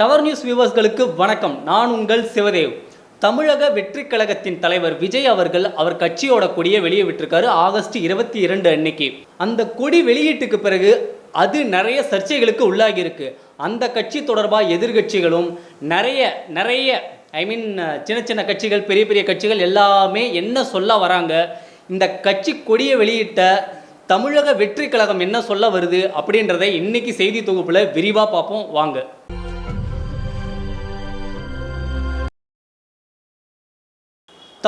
Tower news வியூவர்ஸ்களுக்கு வணக்கம். நான் உங்கள் சிவதேவ். தமிழக வெற்றி கழகத்தின் தலைவர் விஜய் அவர்கள் அவர் கட்சியோட கொடியை வெளியே விட்டிருக்காரு ஆகஸ்ட் இருபத்தி இரண்டு அன்னைக்கு. அந்த கொடி வெளியீட்டுக்கு பிறகு அது நிறைய சர்ச்சைகளுக்கு உள்ளாகி இருக்கு. அந்த கட்சி தொடர்பாக எதிர்கட்சிகளும் நிறைய நிறைய ஐ மீன் சின்ன சின்ன கட்சிகள் பெரிய பெரிய கட்சிகள் எல்லாமே என்ன சொல்ல வராங்க? இந்த கட்சி கொடியை வெளியிட்ட தமிழக வெற்றி கழகம் என்ன சொல்ல வருது அப்படின்றத இன்னைக்கு செய்தி தொகுப்பில் விரிவாக பார்ப்போம். வாங்க.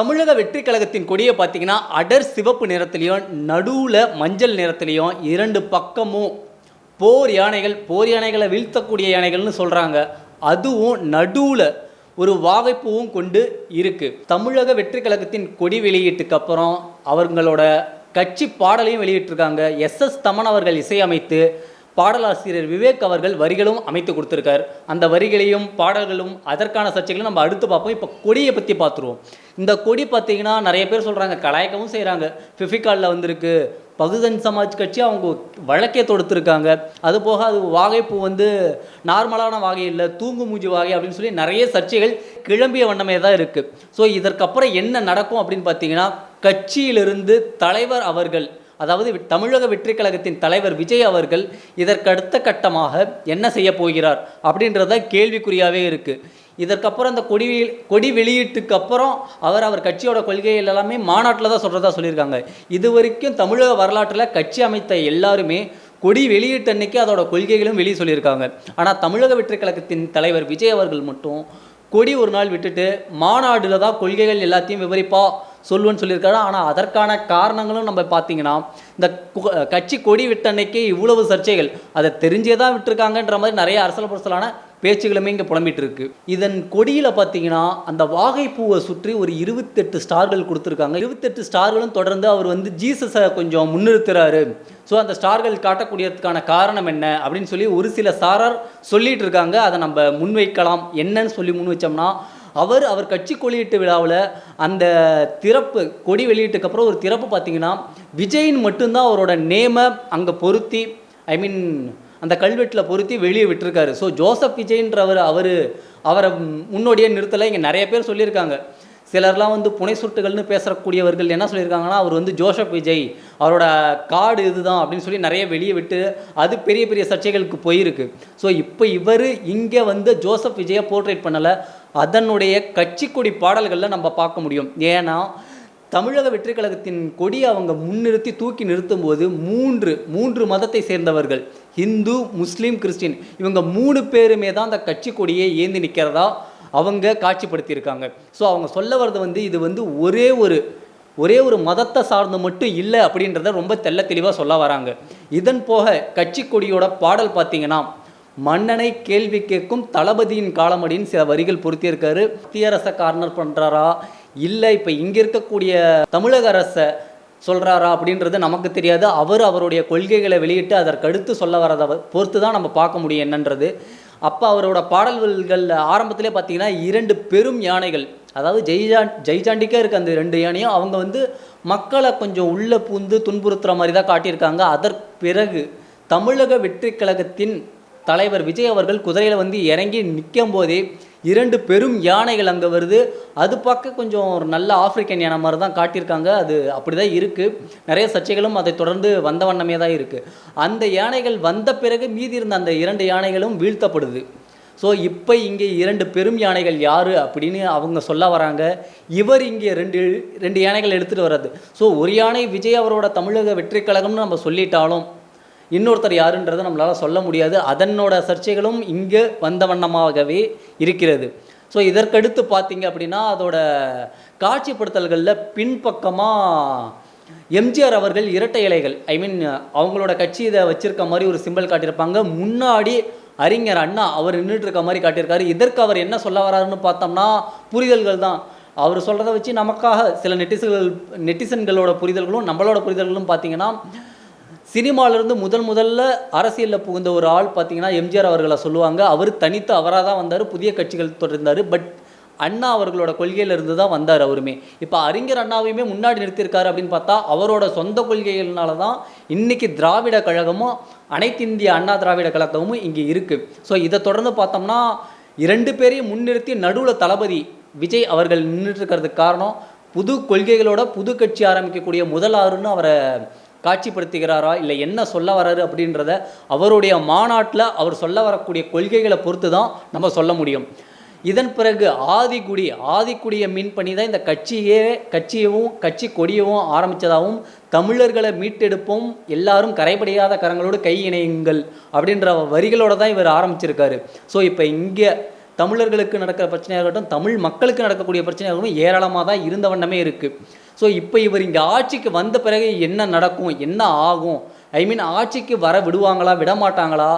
தமிழக வெற்றி கழகத்தின் கொடியை பார்த்தீங்கன்னா அடர் சிவப்பு நிறத்துலையும் நடுவில் மஞ்சள் நிறத்துலையும் இரண்டு பக்கமும் போர் யானைகள் போர் யானைகளை வீழ்த்தக்கூடிய யானைகள்னு சொல்கிறாங்க அதுவும் நடுவில் ஒரு வாகைப்பூவும் கொண்டு இருக்குது தமிழக வெற்றி கழகத்தின் கொடி வெளியீட்டுக்கு அப்புறம் அவங்களோட கட்சி பாடலையும் வெளியிட்டிருக்காங்க. எஸ் எஸ் தமன் அவர்கள் இசையமைத்து பாடலாசிரியர் விவேக் அவர்கள் வரிகளும் அமைத்து கொடுத்துருக்கார். அந்த வரிகளையும் பாடல்களும் அதற்கான சர்ச்சைகளும் நம்ம அடுத்து பார்ப்போம். இப்போ கொடியை பற்றி பார்த்துருவோம். இந்த கொடி பார்த்தீங்கன்னா நிறைய பேர் சொல்கிறாங்க கலாய்க்கவும் செய்கிறாங்க ஃபிஃபிகாலில் வந்திருக்கு. பகுஜன் சமாஜ் கட்சி அவங்க வழக்கே தொடுத்துருக்காங்க. அது போக அது வாகைப்பூ வந்து நார்மலான வாகை இல்லை தூங்கு மூஞ்சி வாகை அப்படின்னு சொல்லி நிறைய சர்ச்சைகள் கிளம்பிய வண்ணமே தான் இருக்குது ஸோ இதற்கப்புறம் என்ன நடக்கும் அப்படின்னு பார்த்தீங்கன்னா கட்சியிலிருந்து தலைவர் அவர்கள் அதாவது தமிழக வெற்றி கழகத்தின் தலைவர் விஜய் அவர்கள் இதற்கடுத்த கட்டமாக என்ன செய்ய போகிறார் அப்படின்றத கேள்விக்குறியாகவே இருக்குது இதற்கப்புறம் அந்த கொடி கொடி வெளியீட்டுக்கு அப்புறம் அவர் அவர் கட்சியோட கொள்கைகள் எல்லாமே மாநாட்டில் தான் சொல்கிறதா சொல்லியிருக்காங்க. இது வரைக்கும் தமிழக வரலாற்றில் கட்சி அமைத்த எல்லாருமே கொடி வெளியீட்டு அன்னைக்கு அதோட கொள்கைகளும் வெளியே சொல்லியிருக்காங்க. ஆனால் தமிழக வெற்றி கழகத்தின் தலைவர் விஜய் அவர்கள் மட்டும் கொடி ஒரு நாள் விட்டுட்டு மாநாடுல தான் கொள்கைகள் எல்லாத்தையும் விவரிப்பா சொல்லுவேன்னு சொல்லியிருக்காரு. ஆனால் அதற்கான காரணங்களும் நம்ம பார்த்தீங்கன்னா இந்த கு- கட்சி கொடி விட்ட அன்னைக்கு இவ்வளவு சர்ச்சைகள் அதை தெரிஞ்சே தான் விட்டுருக்காங்கன்ற மாதிரி நிறைய அரசல் புரசலான பேச்சுகளுமே இங்கே புலம்பிட்டு இருக்கு இதன் கொடியில் பார்த்தீங்கன்னா அந்த வாகைப்பூவை சுற்றி ஒரு இருபத்தெட்டு ஸ்டார்கள் கொடுத்துருக்காங்க. இருபத்தெட்டு ஸ்டார்களும் தொடர்ந்து அவர் வந்து ஜீசஸை கொஞ்சம் முன்னிறுத்துறாரு. ஸோ அந்த ஸ்டார்கள் காட்டக்கூடியதுக்கான காரணம் என்ன? அப்படின்னு சொல்லி ஒரு சில சாரார் சொல்லிட்டு இருக்காங்க. அதை நம்ம முன்வைக்கலாம். என்னன்னு சொல்லி முன் வச்சோம்னா அவர் அவர் கட்சி கொடியீட்டு விழாவில் அந்த திறப்பு கொடி வெளியீட்டுக்கப்புறம் ஒரு திறப்பு பார்த்தீங்கன்னா விஜயின் மட்டும்தான் அவரோட நேமை அங்கே பொருத்தி ஐ மீன் அந்த கல்வெட்டில் பொருத்தி வெளியே விட்டுருக்காரு. ஸோ ஜோசப் விஜய்ன்றவர் அவர் அவரை முன்னோடியே நிறுத்தலை. இங்கே நிறைய பேர் சொல்லியிருக்காங்க. சிலர்லாம் வந்து புனை சுட்டுகள்னு பேசக்கூடியவர்கள் என்ன சொல்லியிருக்காங்கன்னா அவர் வந்து ஜோசப் விஜய் அவரோட காடு இதுதான் அப்படின்னு சொல்லி நிறைய வெளியே விட்டு அது பெரிய பெரிய சர்ச்சைகளுக்கு போயிருக்கு. ஸோ இப்போ இவர் இங்கே வந்து ஜோசப் விஜயை போர்ட்ரேட் பண்ணலை. அதனுடைய கட்சி கொடி பாடல்களில் நம்ம பார்க்க முடியும். ஏன்னா தமிழக வெற்றி கழகத்தின் கொடியை அவங்க முன்னிறுத்தி தூக்கி நிறுத்தும்போது மூன்று மூன்று மதத்தை சேர்ந்தவர்கள். இந்து முஸ்லீம் கிறிஸ்டின். இவங்க மூணு பேருமே தான் அந்த கட்சி கொடியை ஏந்தி நிற்கிறதா அவங்க காட்சிப்படுத்தியிருக்காங்க. ஸோ அவங்க சொல்ல வர்றது வந்து இது வந்து ஒரே ஒரு ஒரே ஒரு மதத்தை சார்ந்து மட்டும் இல்லை அப்படின்றத ரொம்ப தெல்ல தெளிவாக சொல்ல வராங்க. இதன் போக கட்சி கொடியோட பாடல் பார்த்தீங்கன்னா மன்னனை கேள்வி கேட்கும் தளபதியின் காலமடின்னு சில வரிகள் பொருத்தியிருக்காரு. மத்திய அரசை கார்னர் பண்ணுறாரா இல்லை இப்போ இங்கே இருக்கக்கூடிய தமிழக அரசை சொல்கிறாரா அப்படின்றது நமக்கு தெரியாது. அவர் அவருடைய கொள்கைகளை வெளியிட்டு அதற்கடுத்து சொல்ல வரதை பொறுத்து தான் நம்ம பார்க்க முடியும் என்னன்றது. அப்போ அவரோட பாடல்கள் ஆரம்பத்திலே பார்த்தீங்கன்னா இரண்டு பெரும் யானைகள். அதாவது ஜெய்ஜான் ஜெய்சாண்டிக்கே இருக்க அந்த ரெண்டு யானையும் அவங்க வந்து மக்களை கொஞ்சம் உள்ளே பூந்து துன்புறுத்துகிற மாதிரி தான் காட்டியிருக்காங்க. அதற்கு பிறகு தமிழக வெற்றி கழகத்தின் தலைவர் விஜய் அவர்கள் குதிரையில் வந்து இறங்கி நிற்கும் போதே இரண்டு பெரும் யானைகள் அங்கே வருது. அது பார்க்க கொஞ்சம் ஒரு நல்ல ஆப்பிரிக்கன் யானை மாதிரி தான் காட்டியிருக்காங்க. அது அப்படி தான் இருக்குது நிறைய சர்ச்சைகளும் அதை தொடர்ந்து வந்த வண்ணமே தான் இருக்குது அந்த யானைகள் வந்த பிறகு மீதி இருந்த அந்த இரண்டு யானைகளும் வீழ்த்தப்படுது. ஸோ இப்போ இங்கே இரண்டு பெரும் யானைகள் யார் அப்படின்னு அவங்க சொல்ல வராங்க. இவர் இங்கே ரெண்டு ரெண்டு யானைகள் எடுத்துகிட்டு வர்றது. ஸோ ஒரு யானை விஜய் அவரோட தமிழக வெற்றி கழகம்னு நம்ம சொல்லிட்டாலும் இன்னொருத்தர் யாருன்றதை நம்மளால் சொல்ல முடியாது. அதனோட சர்ச்சைகளும் இங்கே வந்த வண்ணமாகவே இருக்கிறது. ஸோ இதற்கடுத்து பார்த்தீங்க அப்படின்னா அதோட காட்சிப்படுத்தல்களில் பின்பக்கமாக எம்ஜிஆர் அவர்கள் இரட்டை இலைகள் ஐ மீன் அவங்களோட கட்சி இதை வச்சிருக்க மாதிரி ஒரு சிம்பல் காட்டியிருப்பாங்க. முன்னாடி அறிஞர் அண்ணா அவர் நின்றுட்டு இருக்க மாதிரி காட்டியிருக்காரு. இதற்கு அவர் என்ன சொல்ல வராருன்னு பார்த்தோம்னா புரிதல்கள் தான். அவர் சொல்கிறத வச்சு நமக்காக சில நெட்டிசன்கள் நெட்டிசன்களோட புரிதல்களும் நம்மளோட புரிதல்களும் பார்த்தீங்கன்னா சினிமாவிலேருந்து முதல் முதல்ல அரசியலில் புகுந்த ஒரு ஆள் பார்த்தீங்கன்னா எம்ஜிஆர் அவர்களை சொல்லுவாங்க. அவர் தனித்து அவராக தான் வந்தார். புதிய கட்சிகள் தொடர்ந்தார். பட் அண்ணா அவர்களோட கொள்கையிலிருந்து தான் வந்தார் அவருமே. இப்போ அறிஞர் அண்ணாவையுமே முன்னாடி நிறுத்தியிருக்காரு அப்படின்னு பார்த்தா அவரோட சொந்த கொள்கைகள்னால தான் இன்னைக்கு திராவிட கழகமும் அனைத்து இந்திய அண்ணா திராவிட கழகமும் இங்கே இருக்குது ஸோ இதை தொடர்ந்து பார்த்தோம்னா இரண்டு பேரையும் முன்னிறுத்தி நடுவில் தளபதி விஜய் அவர்கள் நின்றுட்டு இருக்கிறதுக்கு காரணம் புது கொள்கைகளோட புது கட்சி ஆரம்பிக்கக்கூடிய முதல் ஆறுன்னு அவரை காட்சிப்படுத்துகிறாரா இல்லை என்ன சொல்ல வராரு அப்படின்றத அவருடைய மாநாட்டில் அவர் சொல்ல வரக்கூடிய கொள்கைகளை பொறுத்து தான் நம்ம சொல்ல முடியும். இதன் பிறகு ஆதிக்குடி ஆதிக்குடியை மீன் பண்ணி தான் இந்த கட்சியே கட்சியவும் கட்சி கொடியவும் ஆரம்பித்ததாகவும் தமிழர்களை மீட்டெடுப்போம் எல்லாரும் கரைபடியாத கரங்களோடு கை இணையுங்கள் அப்படின்ற வரிகளோடு தான் இவர் ஆரம்பிச்சிருக்காரு. ஸோ இப்போ இங்கே தமிழர்களுக்கு நடக்கிற பிரச்சனையாக இருக்கட்டும் தமிழ் மக்களுக்கு நடக்கக்கூடிய பிரச்சனையாக இருக்கட்டும் ஏராளமாக தான் இருந்த வண்ணமே இருக்குது ஸோ இப்போ இவர் இங்கே ஆட்சிக்கு வந்த பிறகு என்ன நடக்கும்? என்ன ஆகும்? ஐ மீன் ஆட்சிக்கு வர விடுவாங்களா? விட மாட்டாங்களா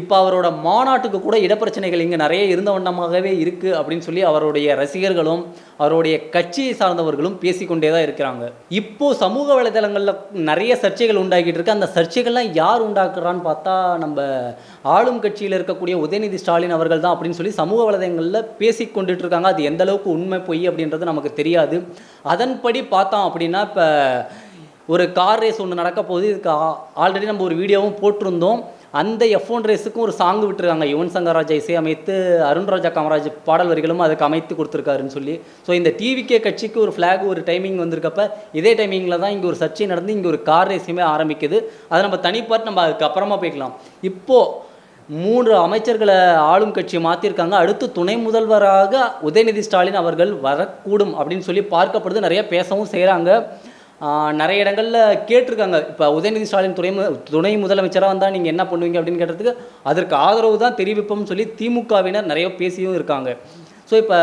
இப்போ அவரோட மாநாட்டுக்கு கூட இடப்பிரச்சனைகள் இங்கே நிறைய இருந்த வண்ணமாகவே இருக்குது அப்படின்னு சொல்லி அவருடைய ரசிகர்களும் அவருடைய கட்சியை சார்ந்தவர்களும் பேசிக்கொண்டே தான் இருக்கிறாங்க. இப்போ சமூக வலைதளங்களில் நிறைய சர்ச்சைகள் உண்டாக்கிட்டு இருக்கு. அந்த சர்ச்சைகள்லாம் யார் உண்டாக்குறான்னு பார்த்தா நம்ம ஆளும் கட்சியில் இருக்கக்கூடிய உதயநிதி ஸ்டாலின் அவர்கள் தான் அப்படின்னு சொல்லி சமூக வலைதளங்களில் பேசிக்கொண்டுட்டு இருக்காங்க. அது எந்த அளவுக்கு உண்மை பொய் அப்படின்றது நமக்கு தெரியாது. அதன்படி பார்த்தோம் அப்படின்னா இப்போ ஒரு கார் ரேஸ் ஒன்று நடக்க போகுது இதுக்கு ஆல்ரெடி நம்ம ஒரு வீடியோவும் போட்டிருந்தோம். அந்த எஃப் ஒன் ரேஸுக்கும் ஒரு சாங் விட்டுருக்காங்க. யுவன் சங்கர் ராஜா இசை அமைத்து அருண்ராஜா காமராஜ் பாடல் வரிகளும் அதுக்கு அமைத்து கொடுத்துருக்காருன்னு சொல்லி. ஸோ இந்த டிவிகே கட்சிக்கு ஒரு ஃப்ளாக் ஒரு டைமிங் வந்திருக்கப்ப இதே டைமிங்கில் தான் இங்கே ஒரு சர்ச்சை நடந்து இங்கே ஒரு கார் ரேஸுமே ஆரம்பிக்குது. அதை நம்ம தனிப்பாட்டு நம்ம அதுக்கு அப்புறமா போய்க்கலாம். இப்போது மூன்று அமைச்சர்களை ஆளும் கட்சி மாற்றிருக்காங்க அடுத்து துணை முதல்வராக உதயநிதி ஸ்டாலின் அவர்கள் வரக்கூடும் அப்படின்னு சொல்லி பார்க்கப்படுது. நிறைய பேசவும் செய்கிறாங்க நிறைய இடங்களில் கேட்டிருக்காங்க. இப்போ உதயநிதி ஸ்டாலின் துணை மு- துணை முதலமைச்சராக வந்தால் நீங்கள் என்ன பண்ணுவீங்க அப்படின்னு கேட்டதுக்கு அதற்கு ஆதரவு தான் தெரிவிப்போம்னு சொல்லி திமுகவினர் நிறைய பேசியும் இருக்காங்க. ஸோ இப்போ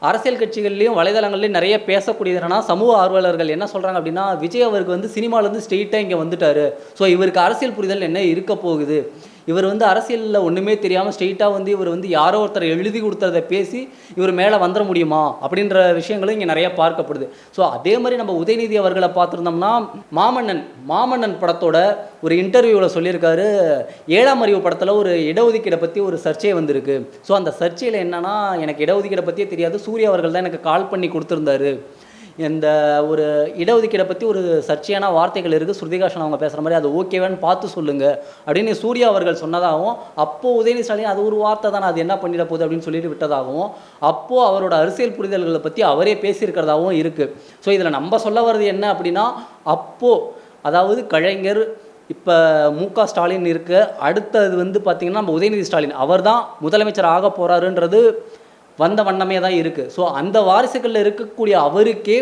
அரசியல் கட்சிகள்லையும் வலைதளங்கள்லையும் நிறைய பேசக்கூடியது என்னன்னா சமூக ஆர்வலர்கள் என்ன சொல்கிறாங்க அப்படின்னா விஜய் அவருக்கு வந்து சினிமாலேருந்து ஸ்ட்ரெயிட்டாக இங்கே வந்துட்டாரு. ஸோ இவருக்கு அரசியல் புரிதல் என்ன இருக்க போகுது? இவர் வந்து அரசியலில் ஒன்றுமே தெரியாமல் ஸ்ட்ரெயிட்டாக வந்து இவர் வந்து யாரோ ஒருத்தர் எழுதி கொடுத்ததை பேசி இவர் மேலே வந்துட முடியுமா அப்படின்ற விஷயங்களும் இங்கே நிறையா பார்க்கப்படுது. ஸோ அதே மாதிரி நம்ம உதயநிதி அவர்களை பார்த்துருந்தோம்னா மாமன்னன் மாமன்னன் படத்தோட ஒரு இன்டர்வியூவில் சொல்லியிருக்காரு. ஏழாம் அறிவு படத்தில் ஒரு இடஒதுக்கீடை பற்றி ஒரு சர்ச்சை வந்திருக்கு. ஸோ அந்த சர்ச்சையில் என்னென்னா எனக்கு இடஒதுக்கீடை பற்றியே தெரியாது. சூர்யா அவர்கள் தான் எனக்கு கால் பண்ணி கொடுத்துருந்தாரு. இந்த ஒரு இடஒதுக்கீடை பற்றி ஒரு சர்ச்சையான வார்த்தைகள் இருக்குது ஸ்ருதிகாஷன் அவங்க பேசுகிற மாதிரி அது ஓகேவான்னு பார்த்து சொல்லுங்கள் அப்படின்னு சூர்யா அவர்கள் சொன்னதாகவும் அப்போது உதயநிதி ஸ்டாலின் அது ஒரு வார்த்தை தானே அது என்ன பண்ணிட போகுது அப்படின்னு சொல்லிட்டு விட்டதாகவும் அப்போது அவரோட அரசியல் புரிதல்களை பற்றி அவரே பேசியிருக்கிறதாகவும் இருக்குது ஸோ இதில் நம்ம சொல்ல வர்றது என்ன அப்படின்னா அப்போது அதாவது கலைஞர் இப்போ மு க ஸ்டாலின் இருக்க. அடுத்தது வந்து பார்த்திங்கன்னா நம்ம உதயநிதி ஸ்டாலின் அவர் தான் முதலமைச்சர் ஆக போகிறாருன்றது வந்த வண்ணமே தான் இருக்குது ஸோ அந்த வாரிசுகளில் இருக்கக்கூடிய அவருக்கே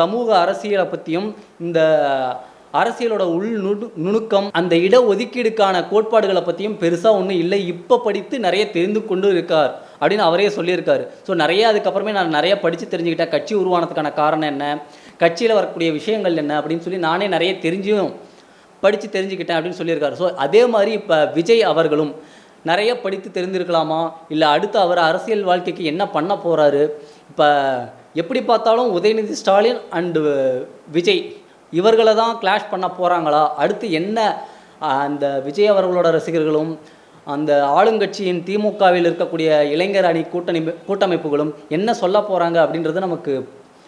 சமூக அரசியலை பற்றியும் இந்த அரசியலோட உள் நுணு நுணுக்கம் அந்த இட ஒதுக்கீடுக்கான கோட்பாடுகளை பற்றியும் பெருசாக ஒன்றும் இல்லை. இப்போ படித்து நிறைய தெரிந்து கொண்டு இருக்கார் அப்படின்னு அவரே சொல்லியிருக்காரு. ஸோ நிறைய அதுக்கப்புறமே நான் நிறைய படித்து தெரிஞ்சுக்கிட்டேன். கட்சி உருவானதுக்கான காரணம் என்ன? கட்சியில் வரக்கூடிய விஷயங்கள் என்ன? அப்படின்னு சொல்லி நானே நிறைய தெரிஞ்சும் படித்து தெரிஞ்சுக்கிட்டேன் அப்படின்னு சொல்லியிருக்காரு. ஸோ அதே மாதிரி இப்போ விஜய் அவர்களும் நிறைய படித்து தெரிந்திருக்கலாமா? இல்லை அடுத்து அவர் அரசியல் வாழ்க்கைக்கு என்ன பண்ண போகிறாரு இப்போ எப்படி பார்த்தாலும் உதயநிதி ஸ்டாலின் அண்டு விஜய் இவர்களை தான் கிளாஷ் பண்ண போகிறாங்களா அடுத்து என்ன அந்த விஜய் அவர்களோட ரசிகர்களும் அந்த ஆளுங்கட்சியின் திமுகவில் இருக்கக்கூடிய இளைஞர் அணி கூட்டணி கூட்டமைப்புகளும் என்ன சொல்ல போகிறாங்க அப்படின்றது நமக்கு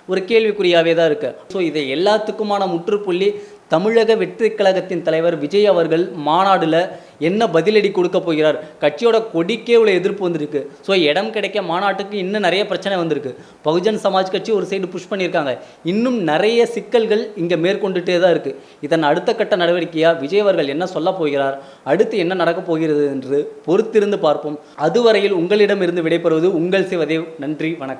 ஒரு கேள்விக்குறியாகவே தான் இருக்குது ஸோ இதை எல்லாத்துக்குமான முற்றுப்புள்ளி தமிழக வெற்றி கழகத்தின் தலைவர் விஜய் அவர்கள் மாநாடில் என்ன பதிலடி கொடுக்க போகிறார்? கட்சியோட கொடிக்கே உள்ள எதிர்ப்பு வந்திருக்கு. ஸோ இடம் கிடைக்க மாநாட்டுக்கு இன்னும் நிறைய பிரச்சனை வந்திருக்கு. பகுஜன் சமாஜ் கட்சி ஒரு சைடு புஷ் பண்ணியிருக்காங்க. இன்னும் நிறைய சிக்கல்கள் இங்கே மேற்கொண்டுட்டே தான் இருக்குது இதன் அடுத்த கட்ட நடவடிக்கையாக விஜய் அவர்கள் என்ன சொல்ல போகிறார்? அடுத்து என்ன நடக்கப் போகிறது என்று பொறுத்திருந்து பார்ப்போம். அதுவரையில் உங்களிடமிருந்து விடைபெறுவது உங்கள் சிவதேவ். நன்றி வணக்கம்.